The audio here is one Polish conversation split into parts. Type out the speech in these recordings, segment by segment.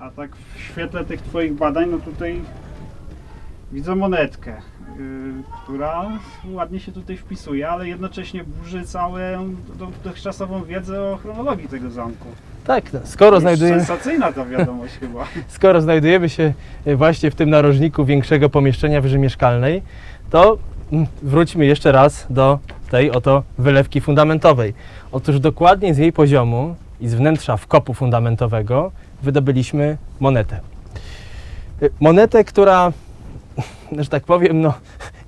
A tak w świetle tych Twoich badań, no tutaj widzę monetkę, yy, która ładnie się tutaj wpisuje, ale jednocześnie burzy całą dotychczasową wiedzę o chronologii tego zamku. Tak, no, skoro znajdujemy, Sensacyjna ta wiadomość chyba. skoro znajdujemy się e, właśnie w tym narożniku większego pomieszczenia wyży mieszkalnej, to mm, wróćmy jeszcze raz do tej oto wylewki fundamentowej. Otóż dokładnie z jej poziomu i z wnętrza wkopu fundamentowego wydobyliśmy monetę. Y, Monetę, która, że tak powiem, no,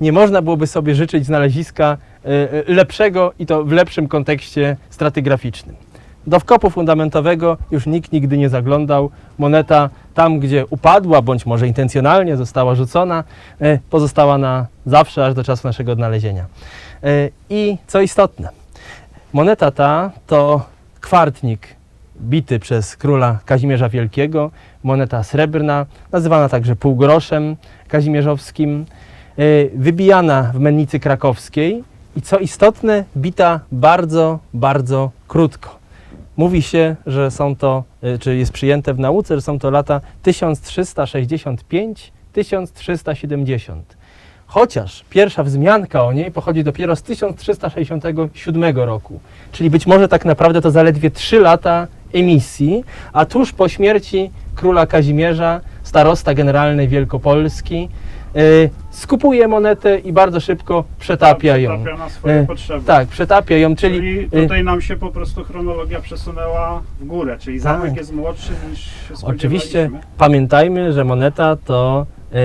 nie można byłoby sobie życzyć znaleziska y, y, lepszego i to w lepszym kontekście stratygraficznym. Do wkopu fundamentowego już nikt nigdy nie zaglądał. Moneta tam, gdzie upadła, bądź może intencjonalnie została rzucona, pozostała na zawsze, aż do czasu naszego odnalezienia. I co istotne, moneta ta to kwartnik bity przez króla Kazimierza Wielkiego, moneta srebrna, nazywana także półgroszem kazimierzowskim, e, wybijana w mennicy krakowskiej i co istotne, bita bardzo, bardzo krótko. Mówi się, że są to, y, czy jest przyjęte w nauce, że są to lata 1365-1370. Chociaż pierwsza wzmianka o niej pochodzi dopiero z 1367 roku, czyli być może tak naprawdę to zaledwie 3 lata emisji, a tuż po śmierci króla Kazimierza, starosta generalny Wielkopolski, y, skupuje monetę i bardzo szybko przetapia ją. Przetapia na swoje E, potrzeby. Tak, przetapia ją, czyli, Czyli y, tutaj nam się po prostu chronologia przesunęła w górę, czyli zamek Tak. jest młodszy niż się Oczywiście pamiętajmy, że moneta to e,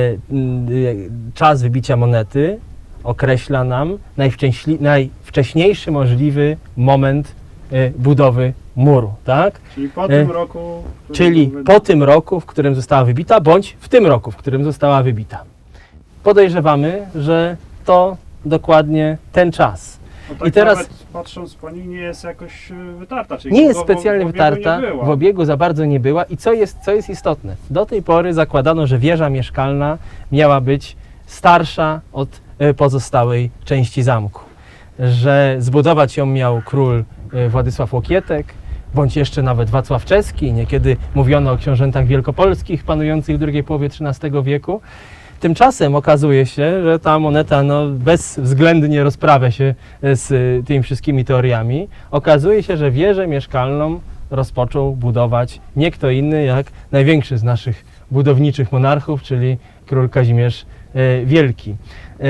czas wybicia monety określa nam najwcześniejszy możliwy moment e, budowy muru, tak? Czyli po tym roku. który Czyli po tym roku, w którym została wybita, bądź w tym roku, w którym została wybita. Podejrzewamy, że to dokładnie ten czas. No tak I teraz- patrząc po niej nie jest jakoś y, wytarta. Czyli Nie jest w- specjalnie w wytarta, w obiegu za bardzo nie była. I co jest, co jest istotne? Do tej pory zakładano, że wieża mieszkalna miała być starsza od pozostałej części zamku. Że zbudować ją miał król Władysław Łokietek, bądź jeszcze nawet Wacław Czeski. Niekiedy mówiono o książętach wielkopolskich panujących w drugiej połowie XIII wieku. Tymczasem okazuje się, że ta moneta no, bezwzględnie rozprawia się e, z e, tymi wszystkimi teoriami. Okazuje się, że wieżę mieszkalną rozpoczął budować nie kto inny jak największy z naszych budowniczych monarchów, czyli król Kazimierz e, Wielki. E,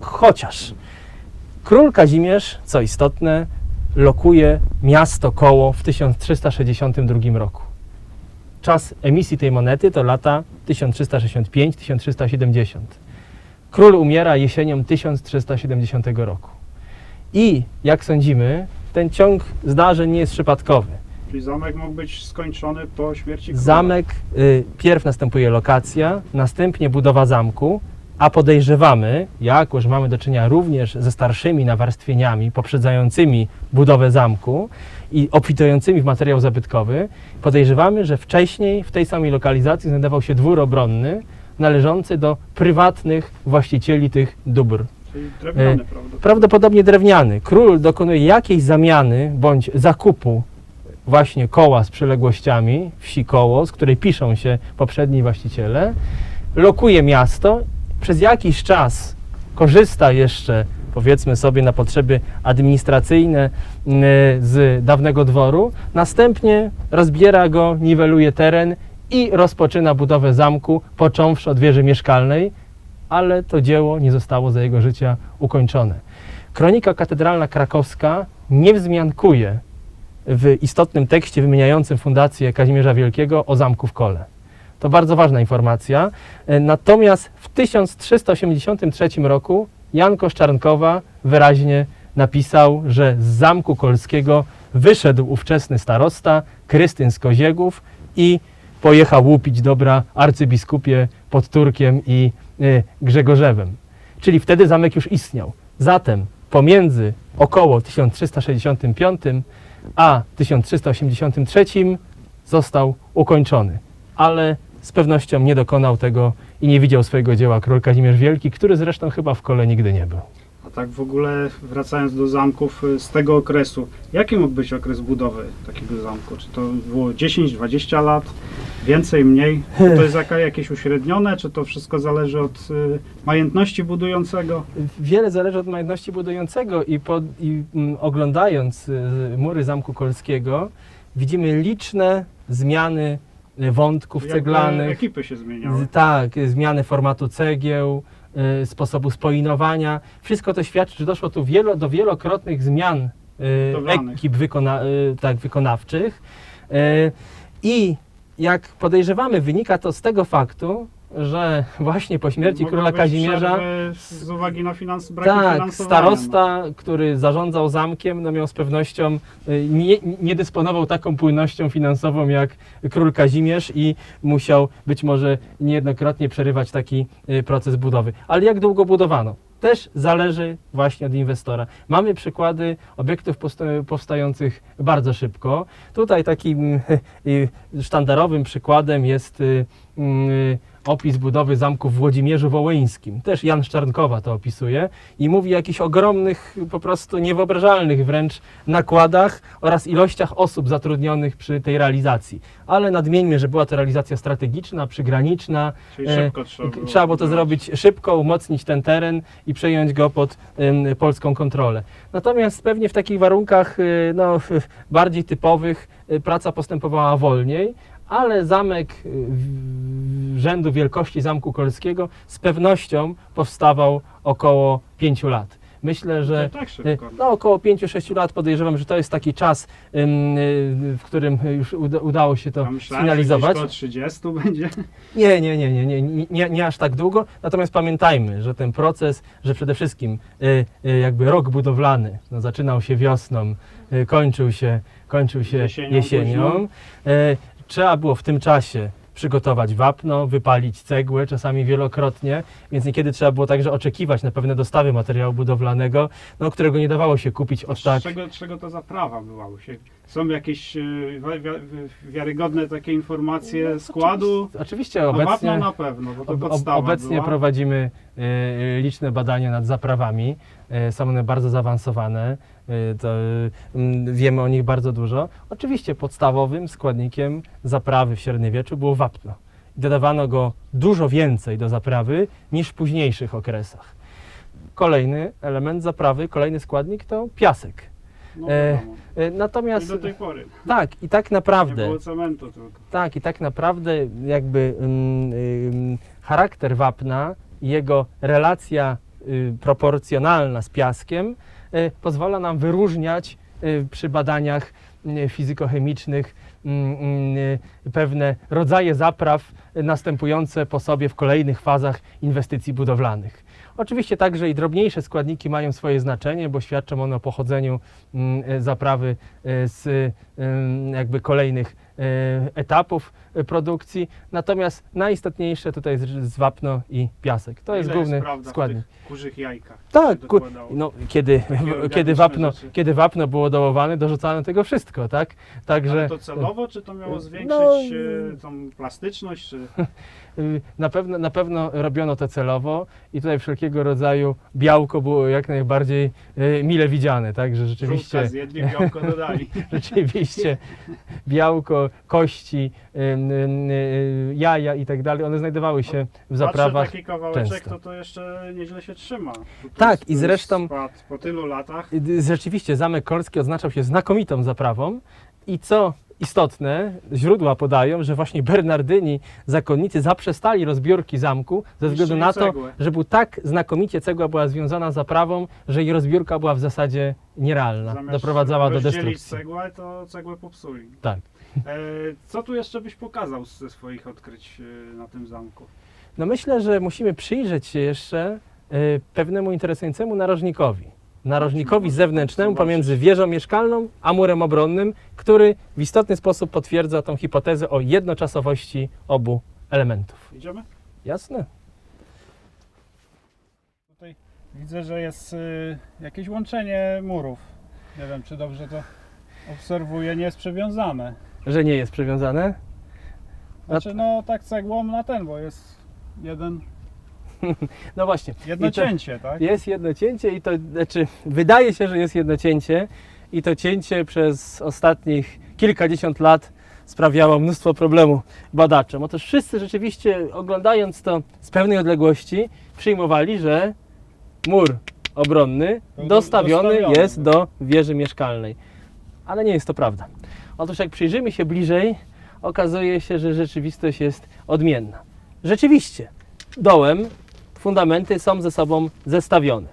chociaż król Kazimierz, co istotne, lokuje miasto Koło w 1362 roku. Czas emisji tej monety to lata 1365-1370. Król umiera jesienią 1370 roku. I jak sądzimy, ten ciąg zdarzeń nie jest przypadkowy. Czyli zamek mógł być skończony po śmierci króla. Zamek, y, pierw następuje lokacja, następnie budowa zamku, a podejrzewamy, jako że mamy do czynienia również ze starszymi nawarstwieniami poprzedzającymi budowę zamku i obfitującymi w materiał zabytkowy, podejrzewamy, że wcześniej w tej samej lokalizacji znajdował się dwór obronny należący do prywatnych właścicieli tych dóbr. Czyli drewniany, E, prawda? Prawdopodobnie drewniany. Król dokonuje jakiejś zamiany bądź zakupu właśnie koła z przyległościami, wsi koło, z której piszą się poprzedni właściciele, lokuje miasto, przez jakiś czas korzysta jeszcze, powiedzmy sobie, na potrzeby administracyjne y, z dawnego dworu, następnie rozbiera go, niweluje teren i rozpoczyna budowę zamku, począwszy od wieży mieszkalnej, ale to dzieło nie zostało za jego życia ukończone. Kronika katedralna krakowska nie wzmiankuje w istotnym tekście wymieniającym fundację Kazimierza Wielkiego o zamku w Kole. To bardzo ważna informacja. E, Natomiast w 1383 roku Jan Koszczarnkowa wyraźnie napisał, że z zamku kolskiego wyszedł ówczesny starosta Krystyn z Koziegów i pojechał łupić dobra arcybiskupie pod Turkiem i y, Grzegorzewem. Czyli wtedy zamek już istniał. Zatem pomiędzy około 1365 a 1383 został ukończony. Ale z pewnością nie dokonał tego i nie widział swojego dzieła król Kazimierz Wielki, który zresztą chyba w kole nigdy nie był. A tak w ogóle wracając do zamków y, z tego okresu, jaki mógł być okres budowy takiego zamku? Czy to było 10-20 lat? Więcej, mniej? Czy to jest jakieś uśrednione, czy to wszystko zależy od y, majętności budującego? Wiele zależy od majętności budującego i, pod, i mm, oglądając y, mury Zamku Kolskiego widzimy liczne zmiany wątków Jakby ceglanych. ekipy się zmieniały. Tak, y, zmiany formatu cegieł, y, sposobu spoinowania. Wszystko to świadczy, że doszło tu wielo, do wielokrotnych zmian y, Budowlanych. ekip wykona, y, tak, wykonawczych. Y, I jak podejrzewamy, wynika to z tego faktu, że właśnie po śmierci króla Kazimierza Z uwagi na finans, brak tak, finansowania. starosta, który zarządzał zamkiem, no miał z pewnością, y, nie, nie dysponował taką płynnością finansową jak król Kazimierz i musiał być może niejednokrotnie przerywać taki y, proces budowy. Ale jak długo budowano? Też zależy właśnie od inwestora. Mamy przykłady obiektów powstających bardzo szybko. Tutaj takim y, sztandarowym przykładem jest opis budowy zamku w Włodzimierzu Wołyńskim. Też Jan Szczarnkowa to opisuje i mówi o jakichś ogromnych, po prostu niewyobrażalnych wręcz nakładach oraz ilościach osób zatrudnionych przy tej realizacji. Ale nadmieńmy, że była to realizacja strategiczna, przygraniczna. Czyli E, szybko trzeba było. Trzeba było to zrobić szybko, umocnić ten teren i przejąć go pod polską kontrolę. Natomiast pewnie w takich warunkach y, no, bardziej typowych y, praca postępowała wolniej, ale zamek y, rzędu wielkości Zamku Kolskiego z pewnością powstawał około 5 lat. Myślę, że tak y, no, około 5-6 lat podejrzewam, że to jest taki czas, y, w którym już uda, udało się to myślałem, sfinalizować. koło 30 będzie. Nie, nie, nie, nie, nie, nie, nie, nie aż tak długo. Natomiast pamiętajmy, że ten proces, że przede wszystkim jakby rok budowlany no, zaczynał się wiosną, kończył się, kończył się Jesienią jesienią. Y, trzeba było w tym czasie przygotować wapno, wypalić cegłę, czasami wielokrotnie, więc niekiedy trzeba było także oczekiwać na pewne dostawy materiału budowlanego, no, którego nie dawało się kupić od tak. czego, czego to zaprawa była? Bo Się, są jakieś e, wi- wi- wiarygodne takie informacje składu? Oczywiście No obecnie... wapno na pewno, bo to Ob, obecnie była. prowadzimy e, liczne badania nad zaprawami. E, są one bardzo zaawansowane. E, to, mm, wiemy o nich bardzo dużo. Oczywiście podstawowym składnikiem zaprawy w średniowieczu było wapno. I dodawano go dużo więcej do zaprawy niż w późniejszych okresach. Kolejny element zaprawy, kolejny składnik to piasek. No, e. E, I Natomiast do tej pory. tak, i tak Nie naprawdę było cementu tylko. tak, i tak naprawdę jakby ym, charakter wapna i jego relacja y, proporcjonalna z piaskiem pozwala nam wyróżniać y, przy badaniach y, fizykochemicznych mm, mm, y, pewne rodzaje zapraw y, następujące po sobie w kolejnych fazach inwestycji budowlanych. Oczywiście także i drobniejsze składniki mają swoje znaczenie, bo świadczą one o pochodzeniu mm, y, zaprawy y, z y, jakby kolejnych y, etapów y, produkcji. Natomiast najistotniejsze tutaj jest z wapno i piasek. To jest główny w składnik. tych kurzych jajkach. Tak, ku, no, kiedy, kiedy, wapno, rzeczy. kiedy wapno było dołowane, dorzucano tego wszystko, tak? Także Ale to celowo, czy to miało zwiększyć No, e, tą plastyczność, czy y, na pewno, na pewno robiono to celowo i tutaj wszelkiego rodzaju białko było jak najbardziej mile widziane, tak? Że rzeczywiście... żółtka zjedli, białko dodali? rzeczywiście białko, kości, ym, ym, y, jaja i tak dalej, one znajdowały się w zaprawach. taki kawałeczek, często. to to jeszcze nieźle się trzyma. Tu Tak, i zresztą- Po tylu latach. Y, Rzeczywiście Zamek Kolski odznaczał się znakomitą zaprawą i co istotne, źródła podają, że właśnie Bernardyni, zakonnicy zaprzestali rozbiórki zamku ze względu na to, że był tak znakomicie cegła była związana z zaprawą, że jej rozbiórka była w zasadzie nierealna, Zamiast doprowadzała do destrukcji. cegłę, to cegłę popsuli. Tak. E, co tu jeszcze byś pokazał ze swoich odkryć e, na tym zamku? No myślę, że musimy przyjrzeć się jeszcze y, pewnemu interesującemu narożnikowi. Narożnikowi zewnętrznemu pomiędzy wieżą mieszkalną a murem obronnym, który w istotny sposób potwierdza tą hipotezę o jednoczasowości obu elementów. Idziemy? Jasne? Tutaj widzę, że jest jakieś łączenie murów. Nie wiem, czy dobrze to obserwuję. Nie jest przywiązane. Że nie jest przywiązane? Znaczy, no tak cegłą na ten, bo jest jeden, No właśnie. jedno cięcie, tak? Jest jedno cięcie i to, znaczy wydaje się, że jest jedno cięcie i to cięcie przez ostatnich kilkadziesiąt lat sprawiało mnóstwo problemu badaczom. Otóż wszyscy rzeczywiście oglądając to z pewnej odległości przyjmowali, że mur obronny Do- dostawiony dostawiony. jest do wieży mieszkalnej. Ale nie jest to prawda. Otóż jak przyjrzymy się bliżej, okazuje się, że rzeczywistość jest odmienna. Rzeczywiście, dołem fundamenty są ze sobą zestawione.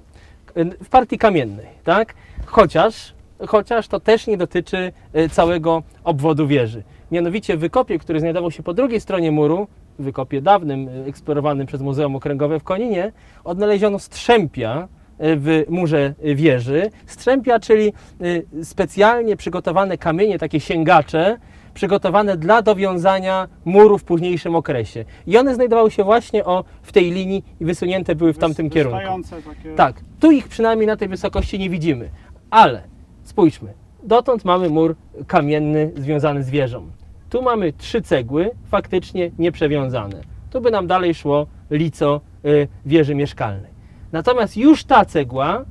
W partii kamiennej, tak? Chociaż, chociaż to też nie dotyczy y, całego obwodu wieży. Mianowicie wykopie, który znajdował się po drugiej stronie muru, wykopie dawnym, y, eksplorowanym przez Muzeum Okręgowe w Koninie, odnaleziono strzępia w murze wieży. Strzępia, czyli y, specjalnie przygotowane kamienie, takie sięgacze, przygotowane dla dowiązania muru w późniejszym okresie. I one znajdowały się właśnie o, w tej linii i wysunięte były w tamtym kierunku. takie... Tak, tu ich przynajmniej na tej wysokości nie widzimy, ale spójrzmy, dotąd mamy mur kamienny związany z wieżą. Tu mamy trzy cegły, faktycznie nieprzewiązane. Tu by nam dalej szło lico y, wieży mieszkalnej. Natomiast już ta cegła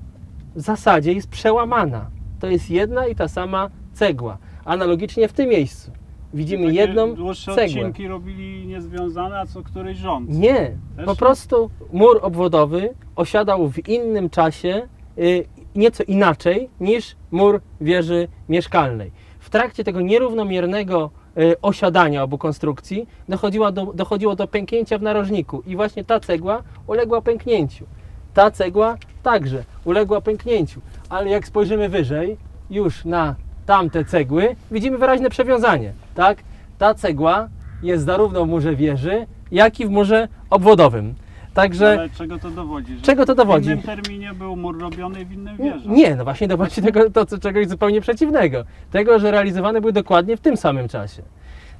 w zasadzie jest przełamana. To jest jedna i ta sama cegła. Analogicznie w tym miejscu widzimy Takie jedną dłuższe cegłę. odcinki robili niezwiązane, a co któryś rząd. Nie, Też po prostu mur obwodowy osiadał w innym czasie, y, nieco inaczej niż mur wieży mieszkalnej. W trakcie tego nierównomiernego y, osiadania obu konstrukcji dochodziło do, dochodziło do pęknięcia w narożniku i właśnie ta cegła uległa pęknięciu. Ta cegła także uległa pęknięciu, ale jak spojrzymy wyżej, już na tamte cegły, widzimy wyraźne przewiązanie, tak? Ta cegła jest zarówno w murze wieży, jak i w murze obwodowym. Także Ale czego to dowodzi? Że Czego to dowodzi? W innym terminie był mur robiony i w innym wieży. nie, no właśnie dowodzi tego to, co czegoś zupełnie przeciwnego. Tego, że realizowane były dokładnie w tym samym czasie.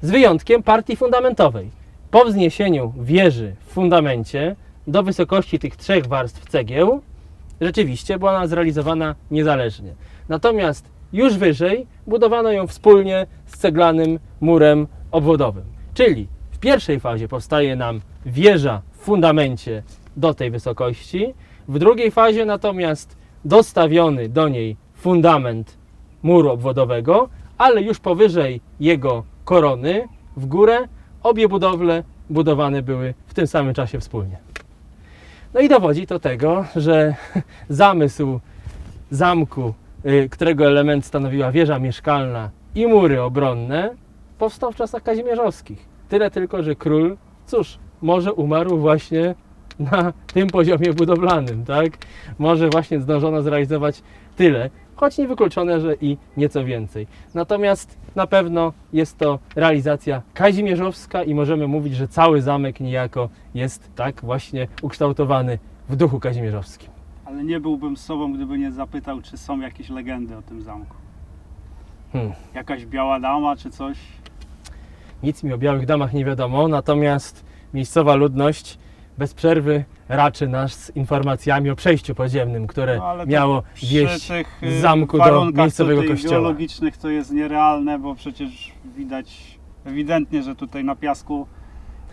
Z wyjątkiem partii fundamentowej. Po wzniesieniu wieży w fundamencie do wysokości tych trzech warstw cegieł, rzeczywiście była ona zrealizowana niezależnie. Natomiast już wyżej budowano ją wspólnie z ceglanym murem obwodowym. Czyli w pierwszej fazie powstaje nam wieża w fundamencie do tej wysokości, w drugiej fazie natomiast dostawiony do niej fundament muru obwodowego, ale już powyżej jego korony, w górę, obie budowle budowane były w tym samym czasie wspólnie. No i dowodzi to tego, że zamysł zamku, y, którego element stanowiła wieża mieszkalna i mury obronne, powstał w czasach kazimierzowskich. Tyle tylko, że król, cóż, może umarł właśnie na tym poziomie budowlanym, tak? Może właśnie zdążono zrealizować tyle, choć niewykluczone, że i nieco więcej. Natomiast na pewno jest to realizacja kazimierzowska i możemy mówić, że cały zamek niejako jest tak właśnie ukształtowany w duchu kazimierzowskim. Ale nie byłbym sobą, gdyby nie zapytał, czy są jakieś legendy o tym zamku. Hmm. Jakaś biała dama, czy coś. Nic mi o białych damach nie wiadomo, natomiast miejscowa ludność bez przerwy raczy nas z informacjami o przejściu podziemnym, które No, ale to miało Przy wieść tych z y, zamku do warunkach miejscowego tutaj kościoła. geologicznych to jest nierealne, bo przecież widać ewidentnie, że tutaj na piasku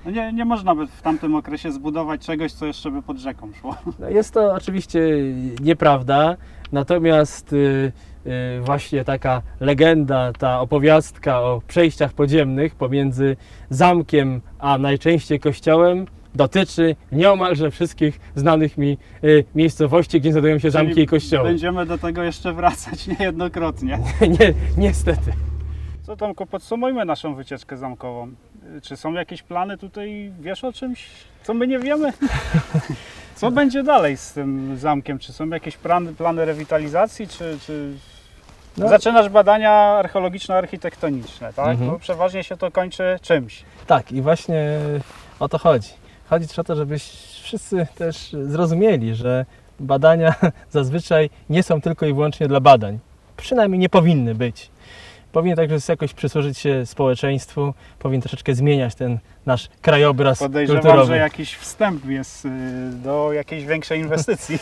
no nie, nie można by w tamtym okresie zbudować czegoś, co jeszcze by pod rzeką szło. No jest to oczywiście nieprawda, natomiast y, y, właśnie taka legenda, ta opowiastka o przejściach podziemnych pomiędzy zamkiem a najczęściej kościołem dotyczy nieomalże wszystkich znanych mi y, miejscowości, gdzie znajdują się zamki Czyli i kościoły. Będziemy do tego jeszcze wracać niejednokrotnie. Nie, niestety. Co Tomku, podsumujmy naszą wycieczkę zamkową. Czy są jakieś plany tutaj, wiesz o czymś, co my nie wiemy? Co będzie dalej z tym zamkiem? Czy są jakieś plany, plany rewitalizacji, czy, czy... No. Zaczynasz badania archeologiczno-architektoniczne, tak? Mhm. Bo przeważnie się to kończy czymś. Tak, i właśnie o to chodzi. Chodzi też o to, żebyś wszyscy też zrozumieli, że badania zazwyczaj nie są tylko i wyłącznie dla badań. Przynajmniej nie powinny być. Powinien także jakoś przysłużyć się społeczeństwu, powinien troszeczkę zmieniać ten nasz krajobraz Podejrzewam, kulturowy. że jakiś wstęp jest y, do jakiejś większej inwestycji.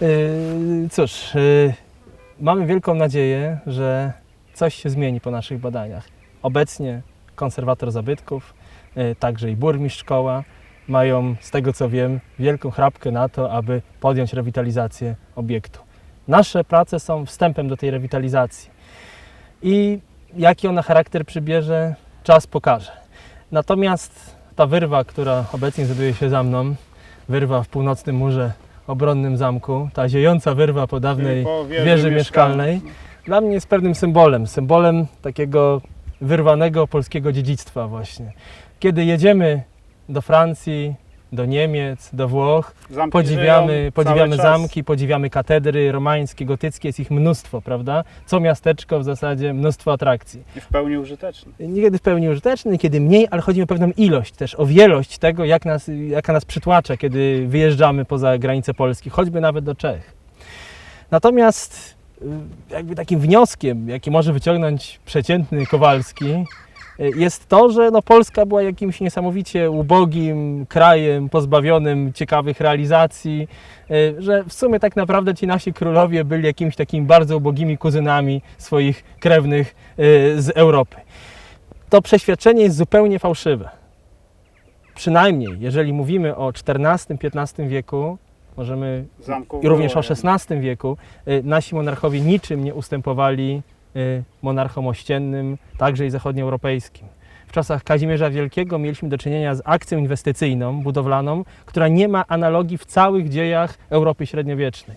Yy, Cóż, yy, mamy wielką nadzieję, że coś się zmieni po naszych badaniach. Obecnie konserwator zabytków, także i burmistrz szkoła mają, z tego co wiem, wielką chrapkę na to, aby podjąć rewitalizację obiektu. Nasze prace są wstępem do tej rewitalizacji. I jaki ona charakter przybierze, czas pokaże. Natomiast ta wyrwa, która obecnie znajduje się za mną, wyrwa w północnym murze obronnym zamku, ta ziejąca wyrwa po dawnej Po wieży mieszkalnej, dla mnie jest pewnym symbolem, symbolem takiego wyrwanego polskiego dziedzictwa właśnie. Kiedy jedziemy do Francji, do Niemiec, do Włoch, Zamki podziwiamy, podziwiamy zamki, podziwiamy katedry romańskie, gotyckie, jest ich mnóstwo, prawda? Co miasteczko w zasadzie mnóstwo atrakcji. I w pełni użyteczny. Niekiedy w pełni użyteczny, niekiedy mniej, ale chodzi o pewną ilość, też o wielość tego, jak nas, jaka nas przytłacza, kiedy wyjeżdżamy poza granice Polski, choćby nawet do Czech. Natomiast y, jakby takim wnioskiem, jaki może wyciągnąć przeciętny Kowalski, jest to, że no Polska była jakimś niesamowicie ubogim krajem, pozbawionym ciekawych realizacji, y, że w sumie tak naprawdę ci nasi królowie byli jakimiś takimi bardzo ubogimi kuzynami swoich krewnych y, z Europy. To przeświadczenie jest zupełnie fałszywe. Przynajmniej, jeżeli mówimy o XIV-XV wieku, możemy Zamków i również o XVI wieku, y, nasi monarchowie niczym nie ustępowali monarchom ościennym, także i zachodnioeuropejskim. W czasach Kazimierza Wielkiego mieliśmy do czynienia z akcją inwestycyjną, budowlaną, która nie ma analogii w całych dziejach Europy średniowiecznej.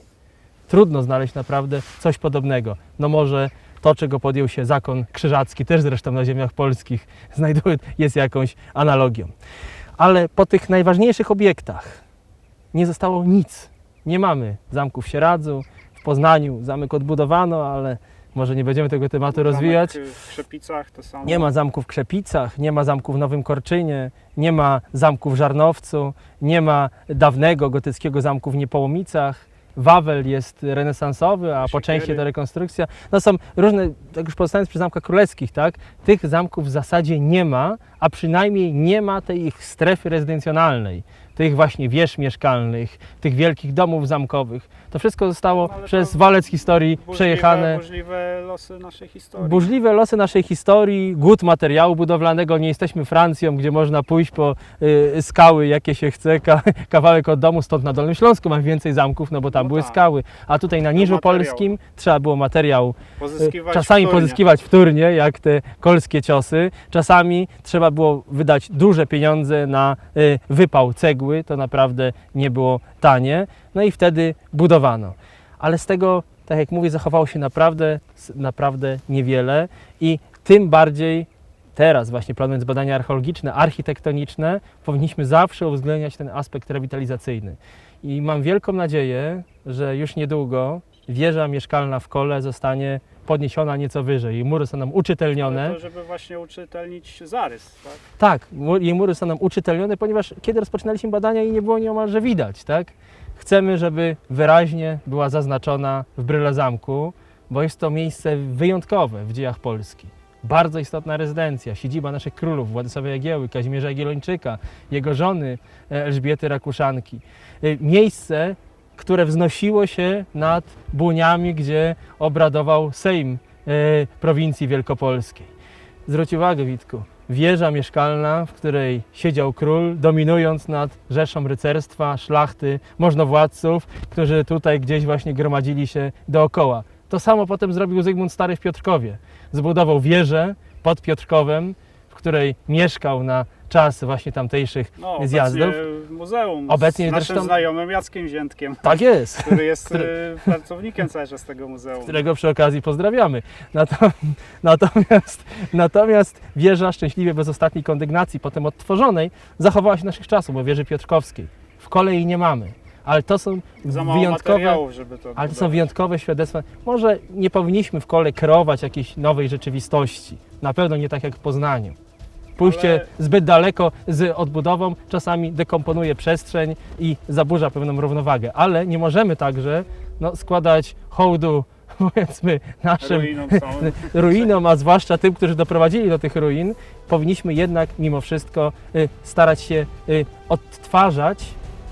Trudno znaleźć naprawdę coś podobnego. No może to, czego podjął się zakon krzyżacki, też zresztą na ziemiach polskich, znajduje, jest jakąś analogią. Ale po tych najważniejszych obiektach nie zostało nic. Nie mamy zamku w Sieradzu, w Poznaniu zamek odbudowano, ale może nie będziemy tego tematu rozwijać. W Krzepicach to samo. Nie ma zamku w Krzepicach, nie ma zamku w Nowym Korczynie, nie ma zamku w Żarnowcu, nie ma dawnego gotyckiego zamku w Niepołomicach. Wawel jest renesansowy, a po części to rekonstrukcja. No są różne, tak już pozostając przy zamkach królewskich, tak? Tych zamków w zasadzie nie ma, a przynajmniej nie ma tej ich strefy rezydencjonalnej, tych właśnie wież mieszkalnych, tych wielkich domów zamkowych. To wszystko zostało No, przez walec historii Burzliwe- przejechane. Burzliwe losy naszej historii. Burzliwe losy naszej historii, głód materiału budowlanego. Nie jesteśmy Francją, gdzie można pójść po y, skały, jakie się chce, ka, kawałek od domu. Stąd na Dolnym Śląsku mam więcej zamków, no bo tam No były tak. skały. A tutaj na Niżu materiał. Polskim trzeba było materiał y, Pozyskiwać czasami wtórnie. pozyskiwać wtórnie, jak te kolskie ciosy. Czasami trzeba było wydać duże pieniądze na y, wypał cegły. To naprawdę nie było tanie. No i wtedy budowano. Ale z tego, tak jak mówię, zachowało się naprawdę, naprawdę niewiele i tym bardziej teraz właśnie planując badania archeologiczne, architektoniczne, powinniśmy zawsze uwzględniać ten aspekt rewitalizacyjny. I mam wielką nadzieję, że już niedługo wieża mieszkalna w Kole zostanie podniesiona nieco wyżej. Jej mury są nam uczytelnione. Ale to, żeby właśnie uczytelnić zarys, tak? Tak, jej mury są nam uczytelnione, ponieważ kiedy rozpoczynaliśmy badania i nie było nieomalże widać, tak? Chcemy, żeby wyraźnie była zaznaczona w bryle zamku, bo jest to miejsce wyjątkowe w dziejach Polski. Bardzo istotna rezydencja, siedziba naszych królów, Władysława Jagieły, Kazimierza Jagiellończyka, jego żony e, Elżbiety Rakuszanki. E, Miejsce, które wznosiło się nad Buniami, gdzie obradował Sejm e, prowincji wielkopolskiej. Zwróć uwagę, Witku, wieża mieszkalna, w której siedział król, dominując nad rzeszą rycerstwa, szlachty, możnowładców, którzy tutaj gdzieś właśnie gromadzili się dookoła. To samo potem zrobił Zygmunt Stary w Piotrkowie. Zbudował wieżę pod Piotrkowem, w której mieszkał na czas właśnie tamtejszych No, zjazdów. muzeum Obecnie z naszym zresztą- znajomym Jackiem Ziętkiem, Tak jest. który jest Który- y, pracownikiem cały czas tego muzeum. którego przy okazji pozdrawiamy. Nato- Natomiast, natomiast wieża szczęśliwie bez ostatniej kondygnacji, potem odtworzonej, zachowała się naszych czasów, bo wieży piotrkowskiej. W kolei nie mamy. Ale to są wyjątkowe, to ale to są wyjątkowe świadectwa. Może nie powinniśmy w kole kreować jakiejś nowej rzeczywistości. Na pewno nie tak jak w Poznaniu. Pójście Ale- zbyt daleko z odbudową czasami dekomponuje przestrzeń i zaburza pewną równowagę. Ale nie możemy także no, składać hołdu, powiedzmy, naszym Ruinom a zwłaszcza tym, którzy doprowadzili do tych ruin, powinniśmy jednak mimo wszystko y, starać się y, odtwarzać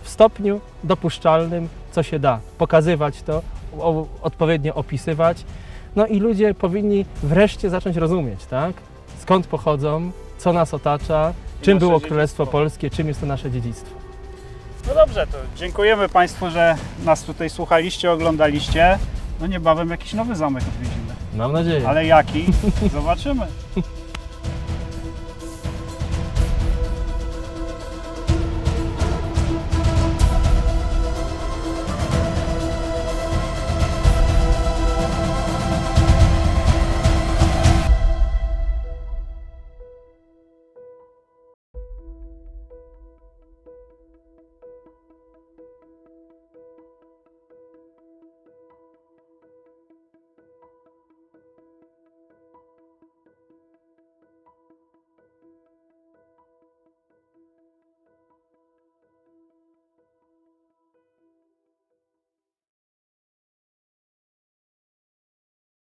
w stopniu dopuszczalnym, co się da. Pokazywać to, odpowiednio opisywać. No i ludzie powinni wreszcie zacząć rozumieć, tak? Skąd pochodzą, co nas otacza, czym nasze było Królestwo. Polskie, czym jest to nasze dziedzictwo. No dobrze, to dziękujemy Państwu, że nas tutaj słuchaliście, oglądaliście. No niebawem jakiś nowy zamek odwiedzimy. Mam nadzieję. Ale jaki? Zobaczymy.